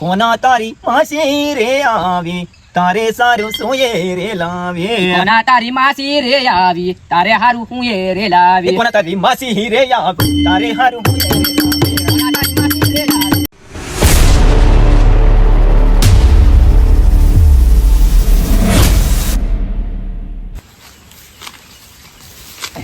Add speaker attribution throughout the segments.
Speaker 1: કોના તારી પાસે રે આવે? તારે સારું સોયે રે લાવે?
Speaker 2: કોના તારી માસી રે આવી તારે હારું હું એ રે લાવે?
Speaker 1: કોના તારી માસી રે આવી તારે હારું હું રે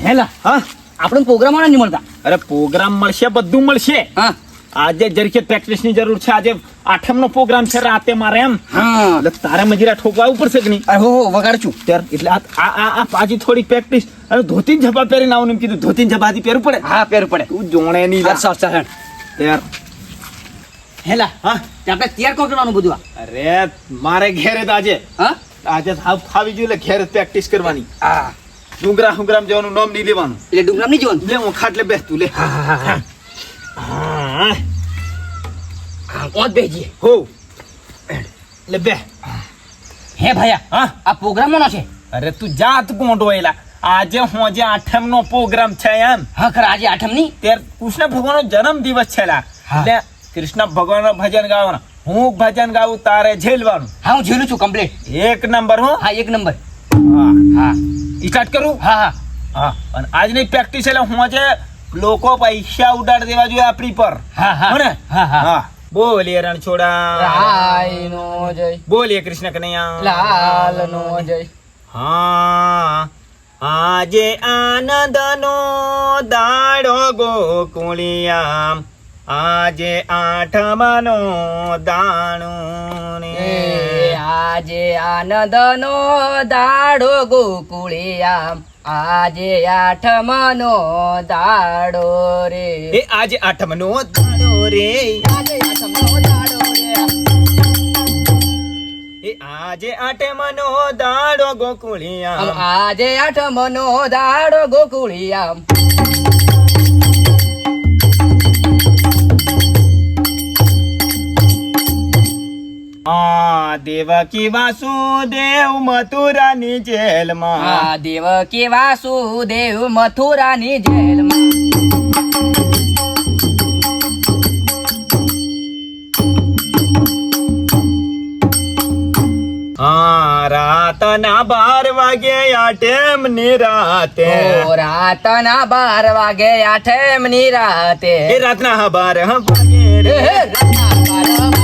Speaker 2: હેલા
Speaker 1: હા?
Speaker 2: આપણો પ્રોગ્રામ નહીં મળતા?
Speaker 1: અરે પ્રોગ્રામ મળશે બધું મળશે.
Speaker 2: હા.
Speaker 1: આજે જરીકે પ્રેક્ટિસની જરૂર છે આજે આઠમ નો પ્રોગ્રામ છે રાતે મારે એમ.
Speaker 2: હા.
Speaker 1: એટલે તારે મજીરા ઠોકવા પડશે કે નહીં?
Speaker 2: હો હો વગાડ છું.
Speaker 1: ત્યાર એટલે આ આ આ- આ પાછી થોડી પ્રેક્ટિસ અને ધોતી ને પહેરી આવું એમ કીધું. ધોતી ને ઝપાથી પહેરવું પડે?
Speaker 2: હા પહેરવું પડે.
Speaker 1: તું જોણે નહીં લા.
Speaker 2: અચ્છા સાહેબ
Speaker 1: ત્યાર
Speaker 2: હેલા.
Speaker 1: હા
Speaker 2: આપણે તૈયાર કોણ કરવાનું બધું આ?
Speaker 1: અરે મારે ઘેરે તો આજે.
Speaker 2: હા?
Speaker 1: આજે હાવ ખાવી જોઈએ એટલે ઘેરે પ્રેક્ટિસ કરવાની.
Speaker 2: હા.
Speaker 1: ડુંગરા હુંગરામ જવાનું નામ નહીં લેવાનું.
Speaker 2: એટલે ડુંગરામ નહીં જવાનું?
Speaker 1: લે હું ખાટલે બેસતું લે.
Speaker 2: હા. હા હા. કોણ બેજીએ
Speaker 1: હો. લે બે.
Speaker 2: હે ભૈયા
Speaker 1: હા
Speaker 2: આ પ્રોગ્રામ છે?
Speaker 1: અરે તું જાત ગોંડવાયેલા આજે હોજે આઠમ નો પ્રોગ્રામ છે એમ.
Speaker 2: હા ખરા આજે આઠમની
Speaker 1: ત્યારે કૃષ્ણ ભગવાનનો જન્મ દિવસ છે લા એટલે કૃષ્ણ ભગવાન ભજન ગાવાનું. હું ભજન ગાવું તારે ઝેલવાનું.
Speaker 2: હા હું ઝેલું છું કમ્પ્લીટ
Speaker 1: એક નંબર હો.
Speaker 2: હા એક નંબર.
Speaker 1: હા
Speaker 2: હા.
Speaker 1: સ્ટાર્ટ કરું?
Speaker 2: હા હા.
Speaker 1: હા અને આજની પ્રેક્ટિસ એટલે હું આજે લોકો પૈસા ઉડાડ દેવા જોઈએ આપણી પર.
Speaker 2: હા હા
Speaker 1: હા.
Speaker 2: હા.
Speaker 1: બોલીએ રણછોડા.
Speaker 2: રાય નો જય.
Speaker 1: બોલીએ કૃષ્ણ કનૈયા.
Speaker 2: લાલ નો જય.
Speaker 1: હા આજે આનંદનો દાડો ગોકુળિયા આજે આઠમનો દાણું
Speaker 2: આજે આનંદ નો દાડો ગોકુળિયા આજે આઠમનો દાડો રે.
Speaker 1: એ આજે આઠમનો દાડો રે.
Speaker 2: આજે આઠમનો દાડો રે.
Speaker 1: એ આજે આઠમનો દાડો ગોકુળિયા.
Speaker 2: આજે આઠમનો દાડો ગોકુળિયા.
Speaker 1: દેવકી વાસુદેવ મથુરાની જેલમાં
Speaker 2: આ દેવકી વાસુદેવ મથુરાની જેલમાં
Speaker 1: હા રાતના બાર વાગે આ ટેમની રાતે
Speaker 2: ઓ રાતના બાર વાગે આઠમની રાતે
Speaker 1: એ રાતના હા બાર હા વાગે
Speaker 2: એ
Speaker 1: રે
Speaker 2: હે, રાતના બાર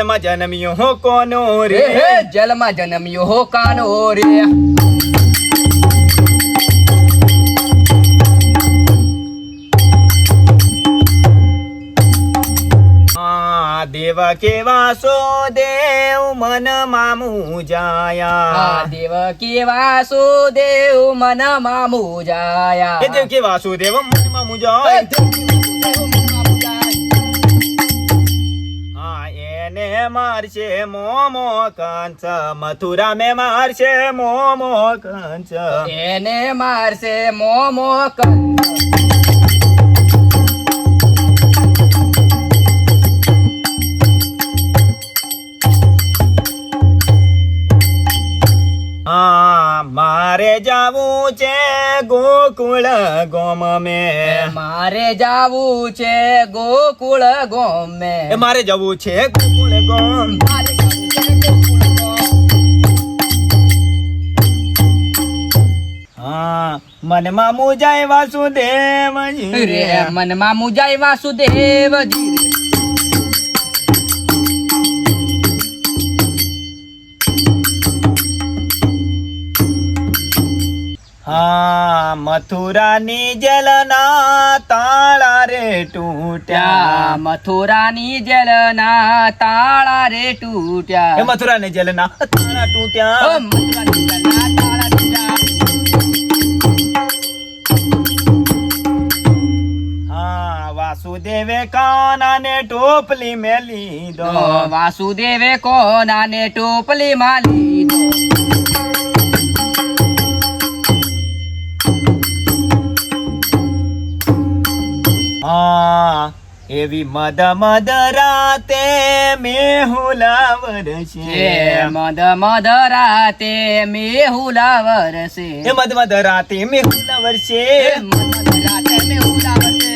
Speaker 1: જેલમાં જન્મ્યો હો કોનો રે
Speaker 2: રે હે, જલમાં જન્મ્યો હો કાનો રે
Speaker 1: હા દેવ કેવા સો દેવ મન મામુ
Speaker 2: આ
Speaker 1: જાયા
Speaker 2: દેવકી વાસુદેવ મન મામુ જાયા
Speaker 1: એ દેવ કે વાસુદેવ મન મામુ
Speaker 2: એ
Speaker 1: જાય
Speaker 2: દેવકી વાસુદેવ મન મામુ જાયા.
Speaker 1: હા એને મારશે મોમો કંસ મથુરા મે મારશે મોમો કંસ
Speaker 2: એને મારશે મોમો કંસ
Speaker 1: હા મારે જાવું છે ગોકુળ ગોમ મે
Speaker 2: મારે જાવું છે ગોકુળ ગોમે
Speaker 1: મે મારે જવું છે ગોકુળ ગોમ.
Speaker 2: મારે મામુ જાય ગોકુળ ગોમ.
Speaker 1: હા મને મામુ જાય વાસુદેવ
Speaker 2: રે મનમાં મુજાય વાસુદેવજી
Speaker 1: હા મથુરાની જેલના તાળા રે તૂટ્યા.
Speaker 2: મથુરાની જેલના તાળા રે તૂટ્યા.
Speaker 1: એ મથુરાની જેલના તાળા તૂટ્યા.
Speaker 2: મથુરાની જેલના તાળા તૂટ્યા.
Speaker 1: હા વાસુદેવે કાનાને ટોપલી મેં
Speaker 2: દો. વાસુદેવે કોનાને માલી લીધો
Speaker 1: હા એવી મદ મદ રાતે મેહુલા વરસે
Speaker 2: મદ મદ રાતે મેહુલા વરસે
Speaker 1: એ મદ મદ રાતે મેહુલા વરસે
Speaker 2: રાતે મેહુલા વરસે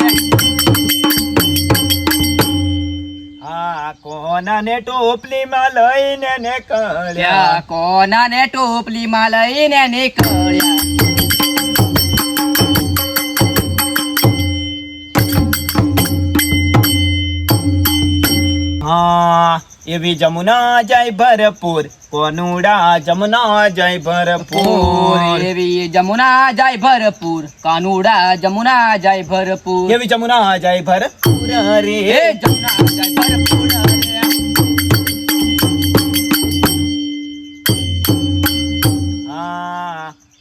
Speaker 1: આ કોના ને ટોપલીમાં લઈને નીકળ્યા
Speaker 2: કોના ને ટોપલીમાં લઈને નીકળ્યા
Speaker 1: હા એવી જમુના જય ભરપૂર કોનુડા જમુના જય ભરપૂર.
Speaker 2: એવી જમુના જય ભરપૂર કાનુડા જમુના જાય ભરપૂર.
Speaker 1: એવી જમુના જાય ભરપૂર
Speaker 2: એ
Speaker 1: રે
Speaker 2: જમુના જાય ભરપૂર રે.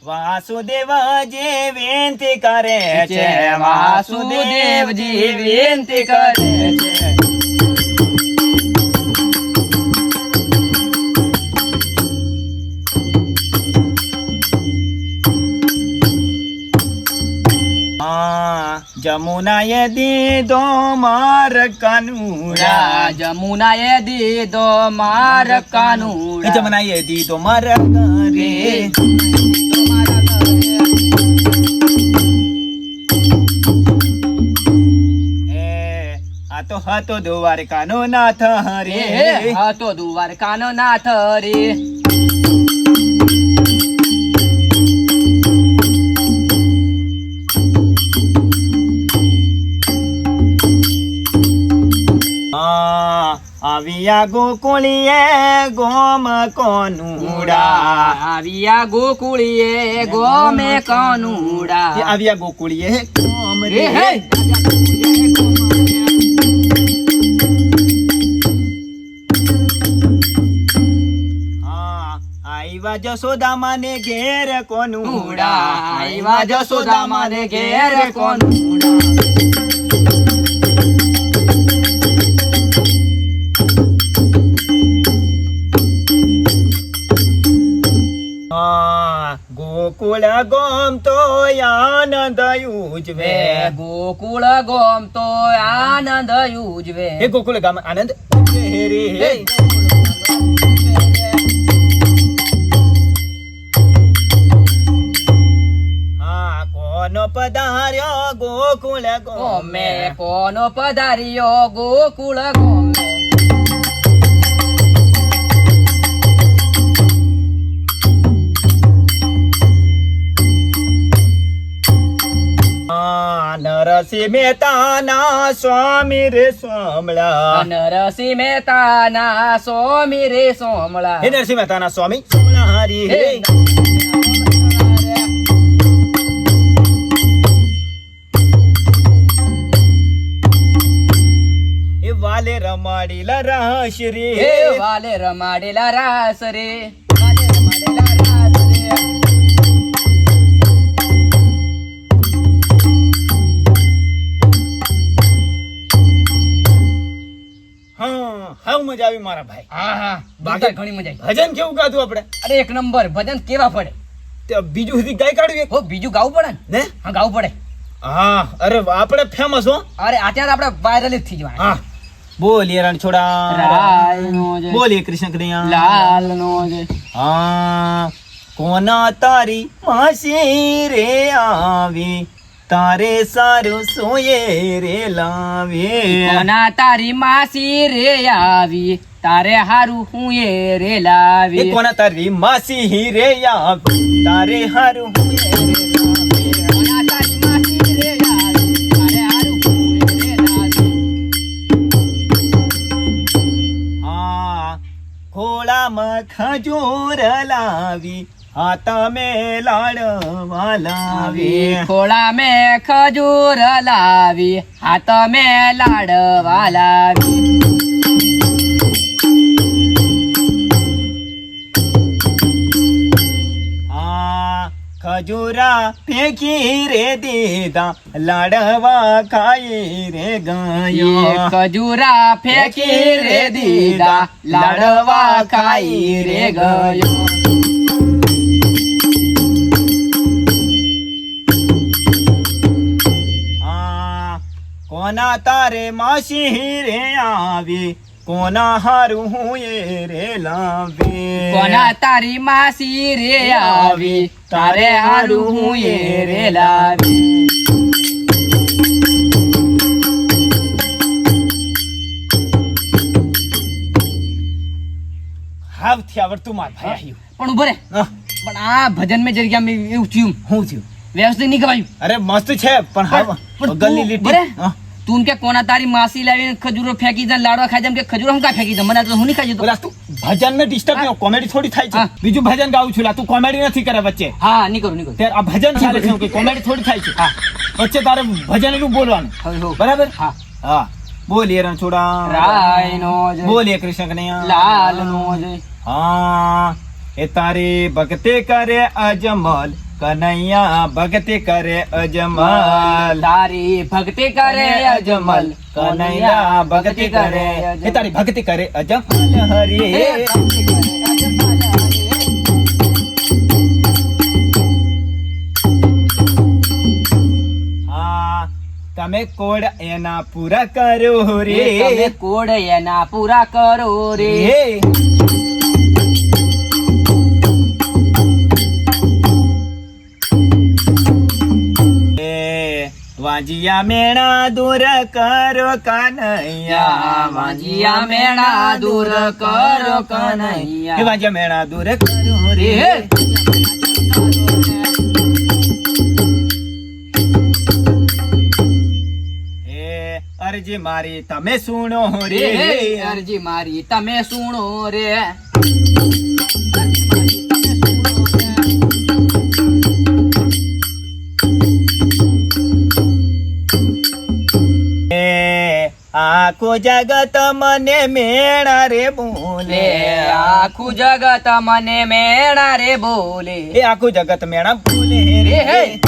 Speaker 1: વાસુદેવ જે વિનંતી કરે છે
Speaker 2: વાસુદેવ વાસુદેવજી વિનંતી કરે છે.
Speaker 1: જમુનાએ દીધો માર કાનુડા.
Speaker 2: જમુનાએ દીધો માર કાનુડા.
Speaker 1: જમુનાએ દીધો માર કરે
Speaker 2: તો
Speaker 1: હતો દ્વારકાનો નાથ
Speaker 2: રે
Speaker 1: હરે
Speaker 2: હતો દ્વારકાનો નાથ રે
Speaker 1: આવ્યા ગોકુળીએ ગોમ કોનુડા
Speaker 2: આવ્યા ગોકુળીએ ગોમે કોનુડા
Speaker 1: આવ્યા ગોકુળીએ ગોમ
Speaker 2: રે હે?
Speaker 1: ને ઘેર કોનુડા
Speaker 2: ઉડા આવ્યા જશોદામા ને ઘેર કોનુડા
Speaker 1: ગોકુળ ગોમ તો આનંદ ઉજવે.
Speaker 2: ગોકુળ ગોમ તો આનંદ ઉજવે.
Speaker 1: હે ગોકુળ ગામ આનંદ? રે
Speaker 2: હે
Speaker 1: કોનો પધાર્યો ગોકુળ
Speaker 2: ગોમે કોનો પધાર્યો ગોકુળ ગોમે?
Speaker 1: નરસિંહ મહેતાના સ્વામી રે સોમળા.
Speaker 2: નરસિંહ મહેતાના સ્વામી રે સોમળા.
Speaker 1: હે નરસિંહ મહેતાના સ્વામી સોમળા હરી
Speaker 2: હે
Speaker 1: વાલે રમાડીલા રાસ રે.
Speaker 2: હે વાલે રમાડેલા રાસ રે.
Speaker 1: હા હાવ મજા આવી મારા ભાઈ.
Speaker 2: હા હા. બાકી ઘણી મજા આવી.
Speaker 1: ભજન કેવું ગાધું આપણે?
Speaker 2: અરે એક નંબર. ભજન કેવા પડે?
Speaker 1: બીજું સુધી ગાઈ કાઢ્યું
Speaker 2: હો બીજું ગાવું પડે ને?
Speaker 1: ને?
Speaker 2: હા ગાવું પડે.
Speaker 1: હા અરે આપણે ફેમસ હો.
Speaker 2: અરે અત્યારે આપણે વાયરલ જ થઈ જવાના.
Speaker 1: હા. બોલીએ રણછોડા.
Speaker 2: જય
Speaker 1: બોલીએ કૃષ્ણ કનૈયા
Speaker 2: લાલનો જય
Speaker 1: હા કોના તારી માસી રે આવી? તારે સારું સોયે રે લાવીએ.
Speaker 2: કોના તારી માસી રે આવી? તારે હારું હું એ રે લાવી.
Speaker 1: કોના તારી માસી રે આવી? તારે હારું સોયે રે લાવે
Speaker 2: કોના તારી માસી રે આવી? તારે હારું હું એ રે લાવી.
Speaker 1: હા ખોળામાં ખજૂર લાવી. હા તમે લાડવા લાવી
Speaker 2: ખોળા મેં ખજૂર લાવી હાથ તમે લાડવા લાવી
Speaker 1: હા ખજૂરા ફેંકી રે દીધા લાડવા ખાઈ રે ગયો.
Speaker 2: ખજૂરા ફેંકી રે દીધા લાડવા ખાઈ રે ગયો.
Speaker 1: કોના તારે માસી રે આવી? કોના હારું હું એ રે લાવી?
Speaker 2: કોના તારી માસી રે આવી? તારે હારું હું એ રે લાવી?
Speaker 1: હાવથી આવડતું માર ભાઈ
Speaker 2: પણ ઊભો રે. પણ આ ભજન મેં જગ્યા મેં એવું થયું
Speaker 1: શું થયું.
Speaker 2: વ્યવસ્થિત નહીં ગવાયું
Speaker 1: અરે મસ્ત છે પણ
Speaker 2: હા
Speaker 1: ગલ્લી લીટી? હા.
Speaker 2: તું કે કોના તારી માસી લાવીને ખજૂરો ફેંકી દે લાડવા ખાઈ જેમ કે ખજૂરો હું કા ફેંકી દે મને તો હું નહીં ખાઈ જતો
Speaker 1: તું ભજન ને ડિસ્ટર્બ નહીં કોમેડી થોડી થાય છે. બીજું ભજન ગાઉં છું લા તું કોમેડી નથી કરે વચ્ચે.
Speaker 2: હા નહીં કરું નહીં કરું
Speaker 1: આ ભજન ચાલે છે કે કોમેડી થોડી થાય છે.
Speaker 2: હા.
Speaker 1: વચ્ચે તારે ભજનનું બોલવાનું. બરાબર?
Speaker 2: હા.
Speaker 1: હા. બોલીએ રણછોડા.
Speaker 2: રાય નો જય.
Speaker 1: બોલીએ કૃષ્ણ કનૈયા
Speaker 2: લાલ નો જય.
Speaker 1: હા. એ તારી ભક્તિ કરે અજમલ. કનૈયા ભક્તિ કરે અજમલ.
Speaker 2: તારી ભક્તિ કરે અજમલ.
Speaker 1: કનૈયા ભક્તિ કરે એ તારી ભક્તિ કરે અજમલ. હરી તમે કોડ એના પૂરા કરો રે.
Speaker 2: તમે કોડ એના પૂરા કરો રે.
Speaker 1: વાંજિયા મેણા દૂર કરો કનૈયા.
Speaker 2: વાંજિયા મેણા દૂર કરો કનૈયા.
Speaker 1: વાંજિયા મેણા દૂર કરો રે. અરજી મારી તમે સુણો
Speaker 2: રે. અરજી મારી તમે સુણો રે.
Speaker 1: આખું જગત મને મેણા રે બોલે.
Speaker 2: આખું જગત મને મેણા રે બોલે.
Speaker 1: એ આખું જગત મેણા બોલે
Speaker 2: રે. હે.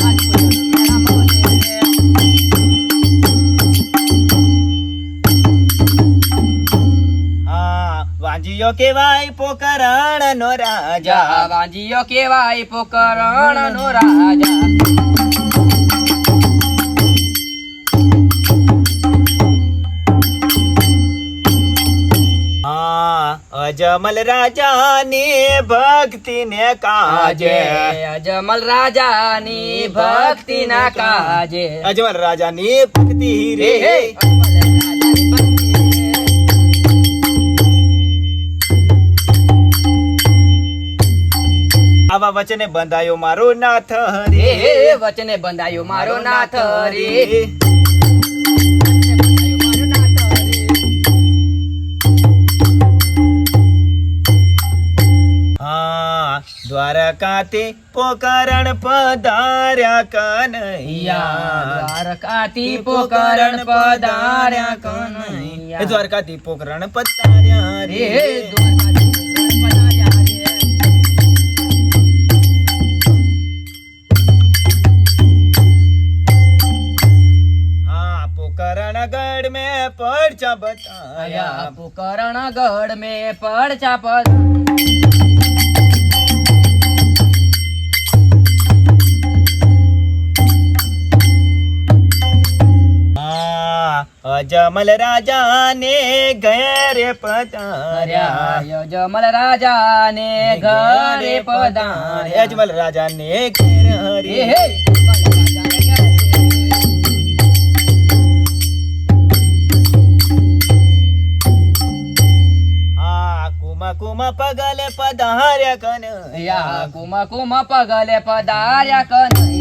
Speaker 1: વાંજીયો કેવાય પોકરણ નો રાજા
Speaker 2: વાંજીયો કેવાય પોકરણ નો રાજા.
Speaker 1: અજમલ રાજાની ભક્તિ ને કાજે.
Speaker 2: અજમલ રાજાની ભક્તિ ના કાજે
Speaker 1: અજમલ
Speaker 2: રાજાની ભક્તિ રે.
Speaker 1: આવા વચને બંધાયો મારો નાથ
Speaker 2: રે વચને બંધાયો મારો નાથ રે
Speaker 1: દ્વારકાથી પોકરણ પધાર્યા કનૈયા.
Speaker 2: દ્વારકાથી પોકરણ પધાર્યા કનૈયા.
Speaker 1: દ્વારકાથી પોકરણ પધાર્યા
Speaker 2: રે. દ્વારકાથી પધાર્યા
Speaker 1: ગઢ મેં પડચા બતાયા.
Speaker 2: પુકરણ ગઢ મેં પડચા પધ
Speaker 1: અજમલ રાજાને ઘરે પધાર્યા.
Speaker 2: અજમલ રાજાને ઘરે પધાર્યા.
Speaker 1: અજમલ રાજાને ઘેર
Speaker 2: હે.
Speaker 1: કુમા કુમા પગલે પધાર્યા કન
Speaker 2: યા કુમા કુમા પગલે પધાર્યા કનૈયા.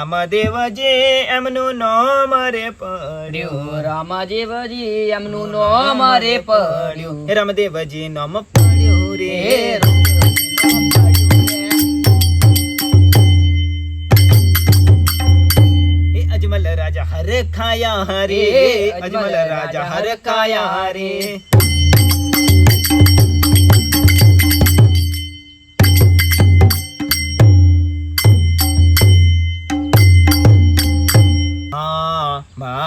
Speaker 1: રામદેવજી એમનું નામ રે પડ્યું.
Speaker 2: રામદેવજી એમનું નામ રે પડ્યું.
Speaker 1: રામદેવજી નામ પડ્યું રે. અજમલ રાજા હર ખાયા હરે. અજમલ રાજા હર ખાયા હરે.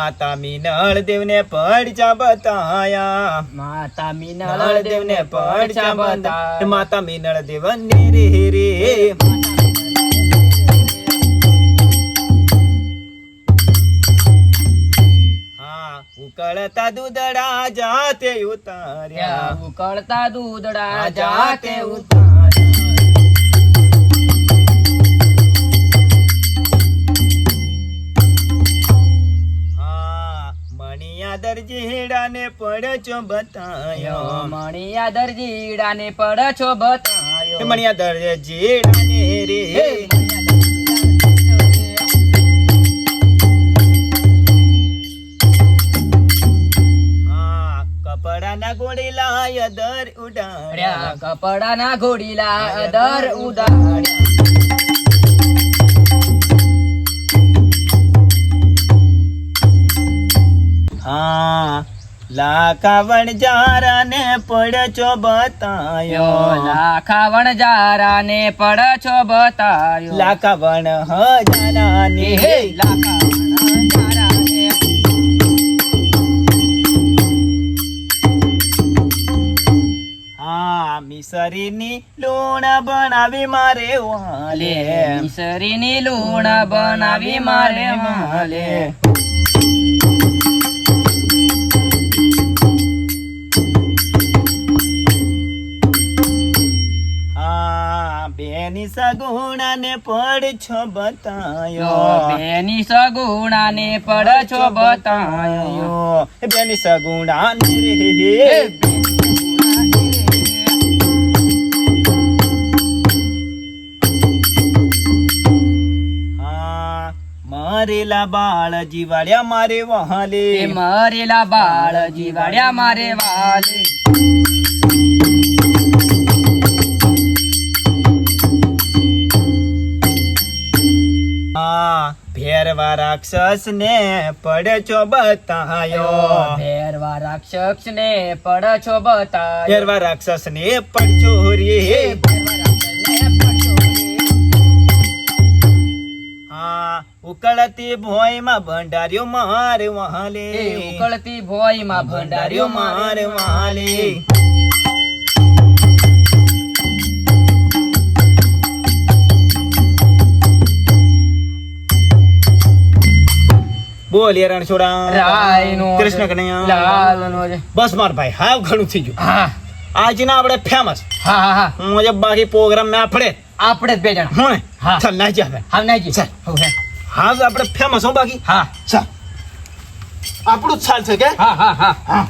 Speaker 1: માતા મિનળ દેવને પડચા બતાયા
Speaker 2: માતા મિનળ દેવને
Speaker 1: દેવને પડચા
Speaker 2: બતા
Speaker 1: માતા મિનળ દેવ ને રે રે. હા ઉકળતા દૂધડા જાતે ઉતાર્યા.
Speaker 2: ઉકળતા દૂધડા જાતે
Speaker 1: જાતે
Speaker 2: ઉતાર્યા
Speaker 1: મણિયા દરજીડા ને પડચો બતાયો.
Speaker 2: મણિયા પડ છો બતાયો
Speaker 1: મણિયા રે કપડાના ગોળીલા અદર ઉડાડ્યા.
Speaker 2: કપડાના ઘોડીલા અદર ઉદાડ્યા
Speaker 1: લાકાવણ જારા ને પડચો બતાયો.
Speaker 2: લાખા વણજારા ને પડ છો બતાયો.
Speaker 1: લાકાવણ હજારા ને
Speaker 2: હે લાખા વણજારા
Speaker 1: મિસરીની લૂણ બનાવી મારે વાલે.
Speaker 2: મિસરીની લૂણ બનાવી મારે માલે
Speaker 1: બેની સગુણાને પડ
Speaker 2: છો
Speaker 1: બતાયો
Speaker 2: બેની સગુણાને પડ છો બતાયો.
Speaker 1: બેની સગુણાને રે. મરેલા બાળ જીવાડ્યા મારે વહાલે
Speaker 2: મરેલા બાળ જીવાડ્યા મારે વાલે.
Speaker 1: ભેરવા રાક્ષસ ને પડછો બતાયો.
Speaker 2: ભેરવા રાક્ષસ ને પડે છો બતાયો
Speaker 1: ભેરવા રાક્ષસ ને પડછો રે ઉકળતી ભોયમાં ભંડાર્યો મારે વહાલે.
Speaker 2: ઉકળતી ભોયમાં ભંડાર્યો
Speaker 1: મારે વહાલે. બોલ રણછોડા કૃષ્ણ કનૈયા. બસ માર ભાઈ હાવ ઘણું થઈ ગયું.
Speaker 2: હા.
Speaker 1: આજના આપણે ફેમસ
Speaker 2: હા હા હા.
Speaker 1: હું બાકી પ્રોગ્રામ મેં આપણે.
Speaker 2: આપણે જ બે જણ.
Speaker 1: હું
Speaker 2: હા.
Speaker 1: ચાલ ના જા હવે.
Speaker 2: હા નાઈજી
Speaker 1: ચાલ. હા આપણે ફેમસ હો બાકી.
Speaker 2: હા.
Speaker 1: ચાલ. આપણું જ ચાલ છે કે?
Speaker 2: હા હા હા.
Speaker 1: હા.